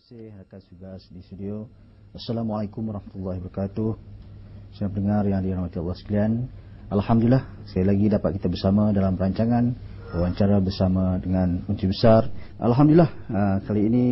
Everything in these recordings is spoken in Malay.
kasih rakan tugas di studio. Assalamualaikum warahmatullahi wabarakatuh. Saya pendengar yang dirahmati Allah sekalian. Alhamdulillah, saya lagi dapat kita bersama dalam rancangan wawancara bersama dengan Menteri Besar. Alhamdulillah, uh, kali ini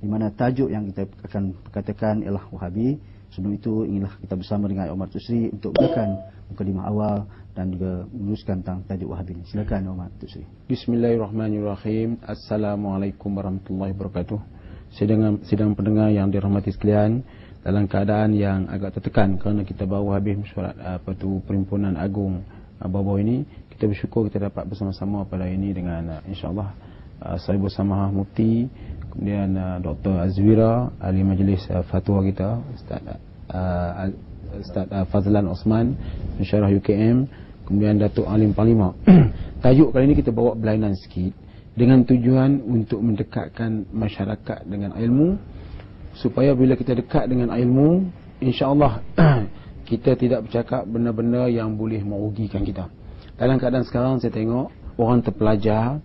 di mana tajuk yang kita akan katakan ialah Wahabi. Sebelum itu inginlah kita bersama dengan Omar Tusri untuk mulakan mukadimah awal dan juga meneruskan tentang tajuk Wahabi ini. Silakan Omar Tusri. Bismillahirrahmanirrahim. Assalamualaikum warahmatullahi wabarakatuh. Sidang, sidang pendengar yang dirahmati sekalian dalam keadaan yang agak tertekan kerana kita baru habis mesyuarat apa tu perhimpunan agung uh, baru ini kita bersyukur kita dapat bersama-sama pada ini dengan uh, insyaallah saya bersama Mufti kemudian Dr Azwira ahli majlis fatwa kita Ustaz Ustaz Fazlan Osman pensyarah UKM kemudian Datuk Alim Palima. Tajuk kali ini kita bawa berlainan sikit dengan tujuan untuk mendekatkan masyarakat dengan ilmu. Supaya bila kita dekat dengan ilmu insyaallah kita tidak bercakap benda-benda yang boleh merugikan kita. Dalam keadaan sekarang saya tengok orang terpelajar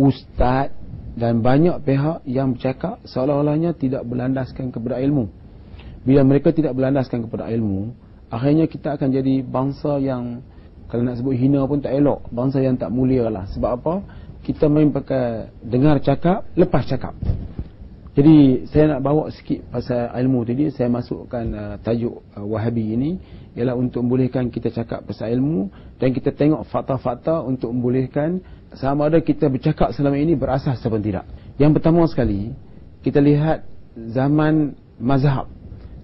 ustaz dan banyak pihak yang bercakap seolah-olahnya tidak berlandaskan kepada ilmu. Bila mereka tidak berlandaskan kepada ilmu akhirnya kita akan jadi bangsa yang kalau nak sebut hina pun tak elok bangsa yang tak mulia lah. Sebab apa kita main pakai dengar cakap lepas cakap jadi saya nak bawa sikit pasal ilmu tadi saya masukkan uh, tajuk uh, Wahabi ini ialah untuk membolehkan kita cakap pasal ilmu dan kita tengok fakta-fakta untuk membolehkan sama ada kita bercakap selama ini berasas atau tidak. Yang pertama sekali kita lihat zaman mazhab.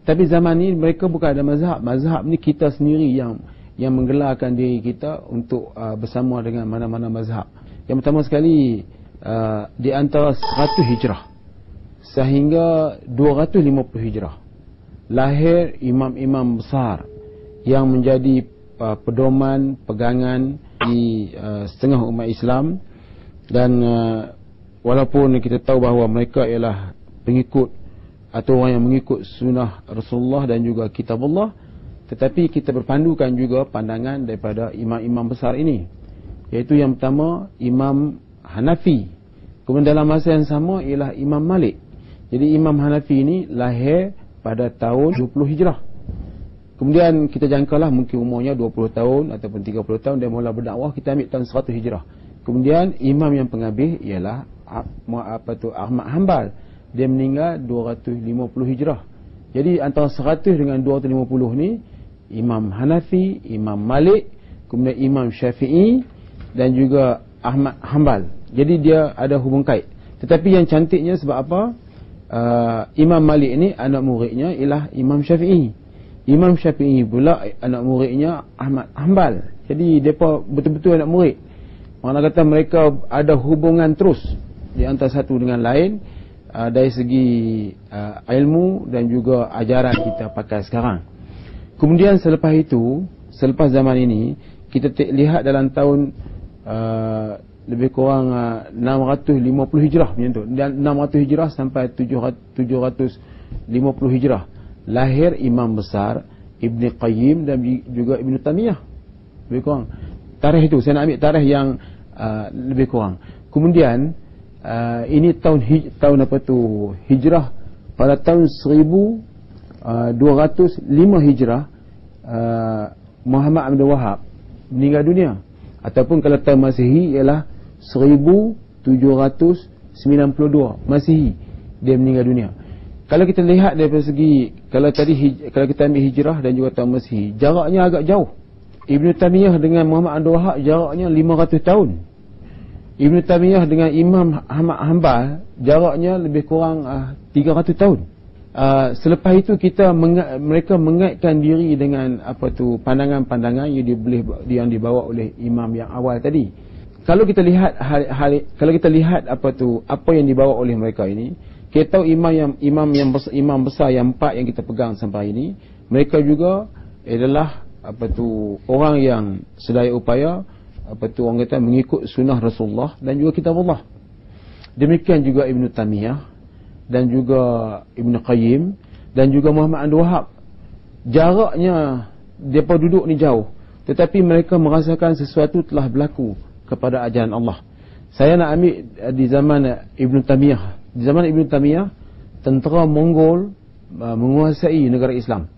Tapi zaman ini mereka bukan ada mazhab. Mazhab ni kita sendiri yang yang menggelarkan diri kita untuk uh, bersama dengan mana-mana mazhab. Yang pertama sekali uh, di antara 100 hijrah sehingga 250 hijrah lahir imam-imam besar yang menjadi uh, pedoman pegangan di uh, setengah umat Islam. Dan uh, walaupun kita tahu bahawa mereka ialah pengikut atau orang yang mengikut sunnah Rasulullah dan juga kitab Allah tetapi kita berpandukan juga pandangan daripada imam-imam besar ini iaitu yang pertama Imam Hanafi kemudian dalam masa yang sama ialah Imam Malik jadi Imam Hanafi ini lahir pada tahun 20 Hijrah. Kemudian kita jangkalah mungkin umurnya 20 tahun ataupun 30 tahun dia mula berdakwah kita ambil tahun 100 Hijrah. Kemudian imam yang penghabis ialah apa tu Ahmad Hanbal. Dia meninggal 250 Hijrah. Jadi antara 100 dengan 250 ni Imam Hanafi, Imam Malik, kemudian Imam Syafi'i dan juga Ahmad Hanbal. Jadi dia ada hubung kait. Tetapi yang cantiknya sebab apa? uh, Imam Malik ni anak muridnya ialah Imam Syafi'i. Imam Syafi'i pula anak muridnya Ahmad Hanbal. Jadi depa betul-betul anak murid. Mana kata mereka ada hubungan terus di antara satu dengan lain uh, dari segi uh, ilmu dan juga ajaran kita pakai sekarang. Kemudian selepas itu, selepas zaman ini, kita lihat dalam tahun uh, lebih kurang uh, 650 hijrah macam tu. Dan 600 hijrah sampai 700, 750 hijrah. Lahir imam besar Ibn Qayyim dan juga Ibn Tamiyah lebih kurang. Tarikh itu saya nak ambil tarikh yang uh, lebih kurang. Kemudian uh, ini tahun hij, tahun apa tu? Hijrah pada tahun 1205 uh, hijrah uh, Muhammad Abdul Wahab meninggal dunia ataupun kalau tahun Masihi ialah 1792 Masihi dia meninggal dunia. Kalau kita lihat dari segi kalau tadi kalau kita ambil hijrah dan juga tahun Masihi, jaraknya agak jauh. Ibnu Taimiyah dengan Muhammad Abdul Wahab jaraknya 500 tahun. Ibnu Taimiyah dengan Imam Ahmad Hanbal jaraknya lebih kurang uh, 300 tahun. Uh, selepas itu kita menga mereka mengaitkan diri dengan apa tu pandangan-pandangan yang diboleh yang dibawa oleh imam yang awal tadi. Kalau kita lihat hal, hal, kalau kita lihat apa tu apa yang dibawa oleh mereka ini kita tahu imam yang imam yang besar, imam besar yang empat yang kita pegang sampai ini mereka juga adalah apa tu orang yang sedaya upaya apa tu orang kata mengikut sunnah Rasulullah dan juga kitab Allah demikian juga Ibn Tamiyah dan juga Ibn Qayyim dan juga Muhammad Abdul Wahab jaraknya mereka duduk ni jauh tetapi mereka merasakan sesuatu telah berlaku kepada ajaran Allah. Saya nak ambil eh, di zaman Ibn Tamiyah. Di zaman Ibn Tamiyah tentera Mongol uh, menguasai negara Islam.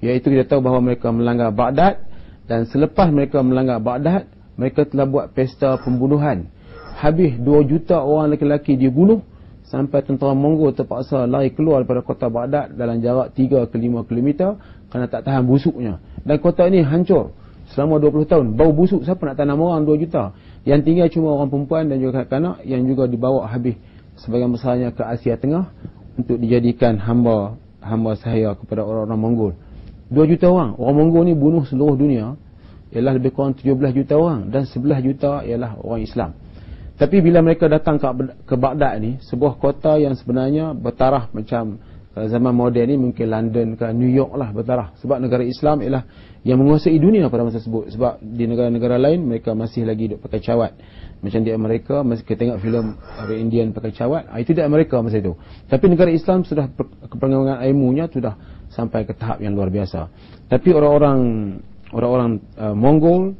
Iaitu kita tahu bahawa mereka melanggar Baghdad dan selepas mereka melanggar Baghdad, mereka telah buat pesta pembunuhan. Habis 2 juta orang lelaki-lelaki dibunuh sampai tentera Mongol terpaksa lari keluar daripada kota Baghdad dalam jarak 3 ke 5 km kerana tak tahan busuknya. Dan kota ini hancur selama 20 tahun. Bau busuk siapa nak tanam orang 2 juta. Yang tinggal cuma orang perempuan dan juga kanak-kanak yang juga dibawa habis sebagian besarnya ke Asia Tengah untuk dijadikan hamba hamba sahaya kepada orang-orang Mongol. 2 juta orang. Orang Mongol ni bunuh seluruh dunia ialah lebih kurang 17 juta orang dan 11 juta ialah orang Islam. Tapi bila mereka datang ke, ke Baghdad ni, sebuah kota yang sebenarnya bertarah macam uh, zaman moden ni mungkin London ke New York lah bertarah. Sebab negara Islam ialah yang menguasai dunia pada masa tersebut. Sebab di negara-negara lain mereka masih lagi duduk pakai cawat. Macam di Amerika, masih kita tengok filem orang Indian pakai cawat. Ah, itu di Amerika masa itu. Tapi negara Islam sudah kepengangan ilmunya sudah sampai ke tahap yang luar biasa. Tapi orang-orang orang-orang uh, Mongol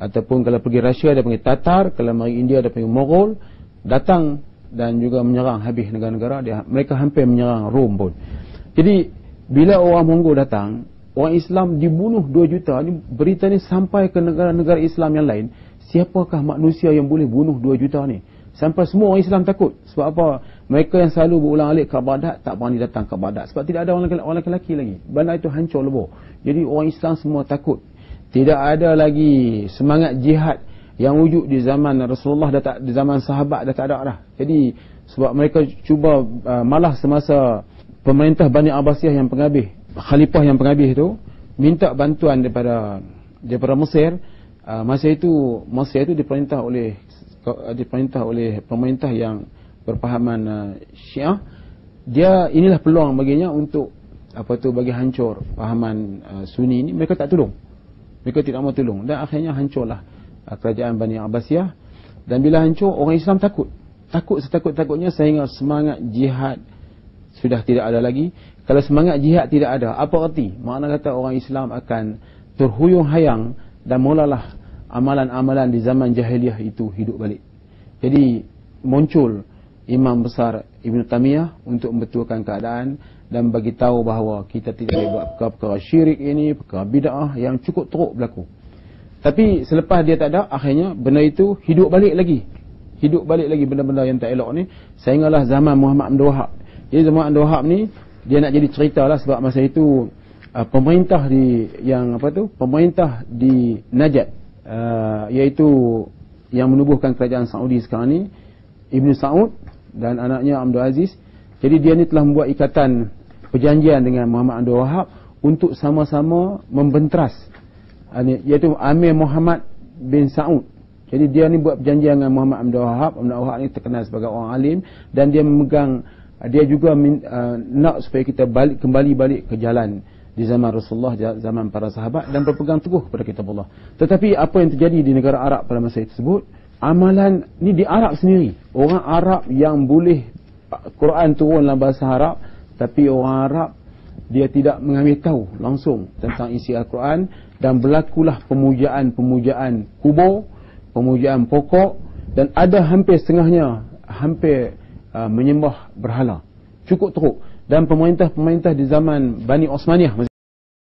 ataupun kalau pergi Rusia dia panggil Tatar, kalau mari India dia panggil Mogol, datang dan juga menyerang habis negara-negara dia mereka hampir menyerang Rom pun. Jadi bila orang Mongol datang, orang Islam dibunuh 2 juta ni berita ni sampai ke negara-negara Islam yang lain, siapakah manusia yang boleh bunuh 2 juta ni? Sampai semua orang Islam takut. Sebab apa? Mereka yang selalu berulang alik ke Baghdad tak berani datang ke Baghdad sebab tidak ada orang lelaki lagi. Bandar itu hancur lebur. Jadi orang Islam semua takut tidak ada lagi semangat jihad yang wujud di zaman Rasulullah dan tak, di zaman sahabat dah tak ada dah. Jadi sebab mereka cuba uh, malah semasa pemerintah Bani Abbasiyah yang penghabis, khalifah yang penghabis itu minta bantuan daripada daripada Mesir. Uh, masa itu Mesir itu diperintah oleh diperintah oleh pemerintah yang berpahaman uh, Syiah. Dia inilah peluang baginya untuk apa tu bagi hancur pahaman uh, Sunni ini mereka tak tolong mereka tidak mau tolong. Dan akhirnya hancurlah uh, kerajaan Bani Abbasiyah. Dan bila hancur orang Islam takut. Takut setakut-takutnya sehingga semangat jihad sudah tidak ada lagi. Kalau semangat jihad tidak ada apa arti makna kata orang Islam akan terhuyung hayang dan mulalah amalan-amalan di zaman jahiliah itu hidup balik. Jadi muncul imam besar Ibn Tamiyah untuk membetulkan keadaan dan bagi tahu bahawa kita tidak boleh buat perkara-perkara syirik ini, perkara bid'ah yang cukup teruk berlaku. Tapi selepas dia tak ada, akhirnya benda itu hidup balik lagi. Hidup balik lagi benda-benda yang tak elok ni. Sehinggalah zaman Muhammad Abdul Wahab. Jadi zaman Abdul Wahab ni, dia nak jadi cerita lah sebab masa itu uh, pemerintah di yang apa tu pemerintah di Najat uh, iaitu yang menubuhkan kerajaan Saudi sekarang ni Ibn Saud dan anaknya Abdul Aziz jadi dia ni telah membuat ikatan perjanjian dengan Muhammad Abdul Wahab untuk sama-sama membentras iaitu Amir Muhammad bin Saud. Jadi dia ni buat perjanjian dengan Muhammad Abdul Wahab. Abdul Wahab ni terkenal sebagai orang alim dan dia memegang dia juga uh, nak supaya kita balik kembali balik ke jalan di zaman Rasulullah zaman para sahabat dan berpegang teguh kepada kitab Allah. Tetapi apa yang terjadi di negara Arab pada masa tersebut amalan ni di Arab sendiri. Orang Arab yang boleh Quran turun dalam bahasa Arab tapi orang Arab dia tidak mengambil tahu langsung tentang isi Al-Quran dan berlakulah pemujaan-pemujaan kubur, pemujaan pokok dan ada hampir setengahnya hampir uh, menyembah berhala. Cukup teruk dan pemerintah-pemerintah di zaman Bani Osmaniyah